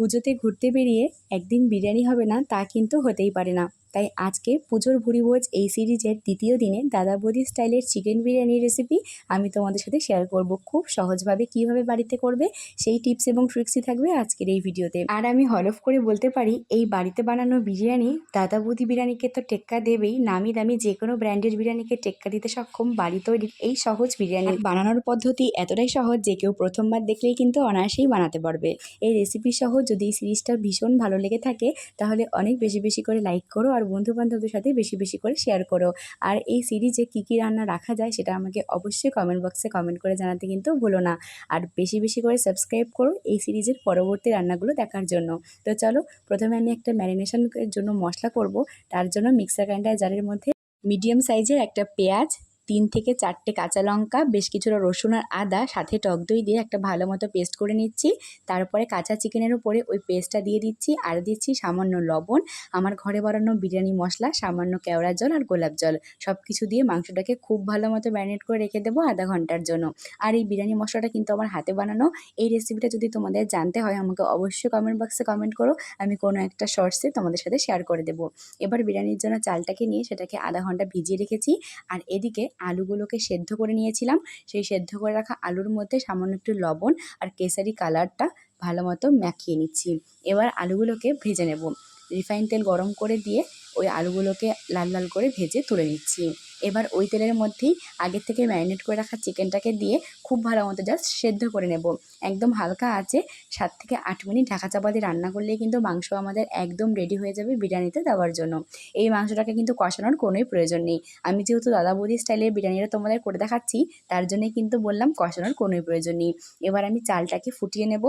পুজোতে ঘুরতে বেরিয়ে একদিন বিরিয়ানি হবে না তা কিন্তু হতেই পারে না। তাই আজকে পুজোর ভুরিভোজ এই সিরিজের দ্বিতীয় দিনে দাদা বৌদি স্টাইলের চিকেন বিরিয়ানির রেসিপি আমি তোমাদের সাথে শেয়ার করব। খুব সহজভাবে কীভাবে বাড়িতে করবে সেই টিপস এবং ট্রিক্সই থাকবে আজকের এই ভিডিওতে। আর আমি হলফ করে বলতে পারি, এই বাড়িতে বানানো বিরিয়ানি দাদা বৌদি বিরিয়ানিকে তো টেক্কা দেবেই, নামি দামি যে কোনো ব্র্যান্ডের বিরিয়ানিকে টেক্কা দিতে সক্ষম বাড়ি তৈরির এই সহজ বিরিয়ানি। বানানোর পদ্ধতি এতটাই সহজ যে কেউ প্রথমবার দেখলেই কিন্তু অনায়াসেই বানাতে পারবে। এই রেসিপি সহ যদি এই সিরিজটা ভীষণ ভালো লেগে থাকে, তাহলে অনেক বেশি বেশি করে লাইক করো আর বন্ধু বান্ধবদের সাথে বেশি বেশি করে শেয়ার করো। আর এই সিরিজে কী কী রান্না রাখা যায় সেটা আমাকে অবশ্যই কমেন্ট বক্সে কমেন্ট করে জানাতে কিন্তু ভুলো না। আর বেশি বেশি করে সাবস্ক্রাইব করো এই সিরিজের পরবর্তী রান্নাগুলো দেখার জন্য। তো চলো, প্রথমে আমি একটা ম্যারিনেশনের জন্য মশলা করব। তার জন্য মিক্সার গ্রাইন্ডার জারের মধ্যে মিডিয়াম সাইজের একটা পেঁয়াজ তিন থেকে চারটে কাঁচা লঙ্কা, বেশ কিছুটা রসুন আর আদা, সাথে টক দই দিয়ে একটা ভালো মতো পেস্ট করে নিচ্ছি। তারপরে কাঁচা চিকেনের উপরে ওই পেস্টটা দিয়ে দিচ্ছি আর দিচ্ছি সামান্য লবণ, আমার ঘরে বানানো বিরিয়ানি মশলা, সামান্য কেওড়া জল আর গোলাপ জল। সব কিছু দিয়ে মাংসটাকে খুব ভালো মতো ম্যারিনেট করে রেখে দেবো আধা ঘণ্টার জন্য। আর এই বিরিয়ানি মশলাটা কিন্তু আমার হাতে বানানো, এই রেসিপিটা যদি তোমাদের জানতে হয়, আমাকে অবশ্যই কমেন্ট বক্সে কমেন্ট করো, আমি কোনো একটা শর্টসে তোমাদের সাথে শেয়ার করে দেবো। এবার বিরিয়ানির জন্য চালটাকে নিয়ে সেটাকে আধা ঘণ্টা ভিজিয়ে রেখেছি। আর এদিকে আলুগুলোকে সেদ্ধ করে নিয়েছিলাম। সেই সেদ্ধ করে রাখা আলুর মধ্যে সামান্য একটু লবণ আর কেসারি কালারটা ভালো মতো মাখিয়ে নিচ্ছি। এবার আলুগুলোকে ভেজে নেব। রিফাইন তেল গরম করে দিয়ে ওই আলুগুলোকে লাল লাল করে ভেজে তুলে নিচ্ছি। এবার ওই তেলের মধ্যেই আগের থেকে ম্যারিনেট করে রাখা চিকেনটাকে দিয়ে খুব ভালো মতো জাস্ট সেদ্ধ করে নেব। একদম হালকা আছে, সাত থেকে আট মিনিট ঢাকা চাপা দিয়ে রান্না করলেই কিন্তু মাংস আমাদের একদম রেডি হয়ে যাবে বিরিয়ানিতে দেওয়ার জন্য। এই মাংসটাকে কিন্তু কষানোর কোনোই প্রয়োজন নেই। আমি যেহেতু দাদা বৌদি স্টাইলের বিরিয়ানিটা তোমাদের করে দেখাচ্ছি, তার জন্যই কিন্তু বললাম কষানোর কোনোই প্রয়োজন নেই। এবার আমি চালটাকে ফুটিয়ে নেব।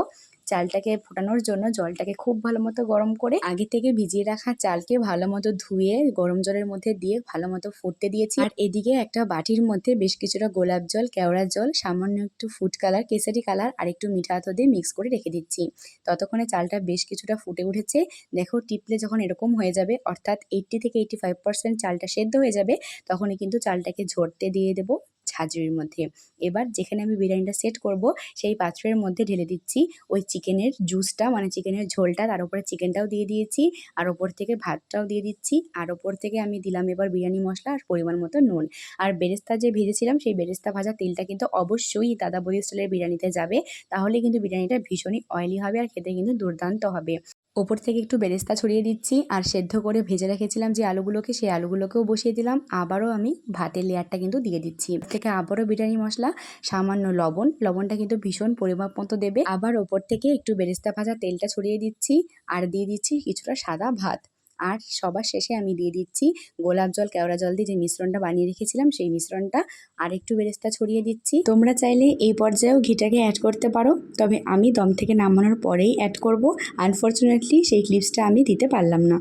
চালটাকে ফোটানোর জন্য জলটাকে খুব ভালো মতো গরম করে আগে থেকে ভিজিয়ে রাখা চালকে ভালো মতো ধুয়ে গরম জলের মধ্যে দিয়ে ভালো মতো ফুটতে দিয়েছি। আর এদিকে একটা বাটির মধ্যে বেশ কিছুটা গোলাপ জল, কেওড়ার জল, সামান্য একটু ফুড কালার কেসারি কালার আর একটু মিঠা আতো দিয়ে মিক্স করে রেখে দিচ্ছি। ততক্ষণে চালটা বেশ কিছুটা ফুটে উঠেছে। দেখো টিপলে যখন এরকম হয়ে যাবে, অর্থাৎ এইট্টি থেকে এইট্টি ফাইভ পার্সেন্ট চালটা সেদ্ধ হয়ে যাবে, তখনই কিন্তু চালটাকে ঝরতে দিয়ে দেবো। ঝাঁঝরির মধ্যে। এবার যেখানে আমি বিরিয়ানিটা সেট করব, সেই পাত্রের মধ্যে ঢেলে দিচ্ছি ওই চিকেনের জুসটা মানে চিকেনের ঝোলটা, তার উপরে চিকেনটাও দিয়ে দিয়েছি, আর ওপর থেকে ভাতটাও দিয়ে দিচ্ছি, আর ওপর থেকে আমি দিলাম এবার বিরিয়ানি মশলা আর পরিমাণ মতো নুন। আর বেরেস্তা যে ভেজেছিলাম, সেই বেরেস্তা ভাজা তেলটা কিন্তু অবশ্যই দাদা বদি স্টাইলের বিরিয়ানিতে যাবে, তাহলে কিন্তু বিরিয়ানিটা ভীষণই অয়েলি হবে আর খেতে কিন্তু দুর্দান্ত হবে। ওপর থেকে একটু বেরেস্তা ছড়িয়ে দিচ্ছি, আর সেদ্ধ করে ভেজে রেখেছিলাম যে আলুগুলোকে, সেই আলুগুলোকেও বসিয়ে দিলাম, আবারও আমি ভাতের লেয়ারটা কিন্তু দিয়ে দিচ্ছি। থেকে আবারও বিরিয়ানি মশলা, সামান্য লবণ। লবণটা কিন্তু ভীষণ পরিমাপ মতো দেবে। আবার ওপর থেকে একটু বেরেস্তা ভাজা তেলটা ছড়িয়ে দিচ্ছি আর দিয়ে দিচ্ছি কিছুটা সাদা ভাত। আর সবার শেষে আমি দিয়ে দিচ্ছি গোলাপ জল, কেওড়া জল দিয়ে যে মিশ্রণটা বানিয়ে রেখেছিলাম সেই মিশ্রণটা। আর একটু বেরেস্তা ছড়িয়ে দিচ্ছি। তোমরা চাইলে এই পর্যায়েও ঘিটাকে অ্যাড করতে পারো। তবে আমি দম থেকে নামানোর পরেই অ্যাড করব। আনফর্চুনেটলি সেই ক্লিপসটা আমি দিতে পারলাম না।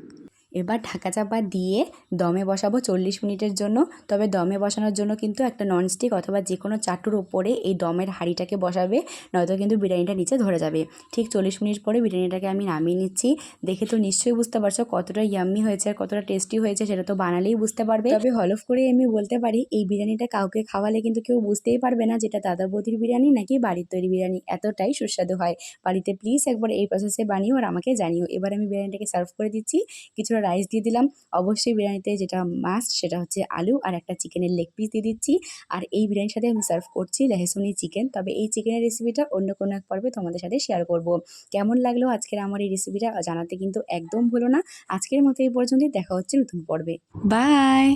এবার ঢাকা চাপা দিয়ে দমে বসাবো চল্লিশ মিনিটের জন্য। তবে দমে বসানোর জন্য কিন্তু একটা ননস্টিক অথবা যে কোনো চাটুর ওপরে এই দমের হাঁড়িটাকে বসাবে, নয়তো কিন্তু বিরিয়ানিটা নিচে ধরে যাবে। ঠিক চল্লিশ মিনিট পরে বিরিয়ানিটাকে আমি নামিয়ে নিচ্ছি। দেখে তো নিশ্চয়ই বুঝতে পারছ কতটা ইয়াম্মি হয়েছে আর কতটা টেস্টি হয়েছে, সেটা তো বানালেই বুঝতে পারবে। তবে হলফ করে আমি বলতে পারি, এই বিরিয়ানিটা কাউকে খাওয়ালে কিন্তু কেউ বুঝতেই পারবে না যেটা দাদা বৌদির বিরিয়ানি নাকি বাড়ির তৈরি বিরিয়ানি। এতটাই সুস্বাদু হয়। বাড়িতে প্লিজ একবার এই প্রসেসে বানিও আর আমাকে জানিও। এবার আমি বিরিয়ানিটাকে সার্ভ করে দিচ্ছি। কিছুটা রাইস দিয়ে দিলাম। অবশ্যই বিরিয়ানিতে যেটা মাস্ট সেটা হচ্ছে আলু আর একটা চিকেনের লেগ পিস দিয়ে দিচ্ছি। আর এই বিরিয়ানির সাথে আমি সার্ভ করছি লেহেসুনি চিকেন তবে এই চিকেনের রেসিপিটা অন্য কোনো এক পর্বে তোমাদের সাথে শেয়ার করব। কেমন লাগল আজকের আমার এই রেসিপিটা জানাতে কিন্তু একদম ভুলো না। আজকের মতো এই পর্যন্তই। দেখা হচ্ছে নতুন পর্বে। বাই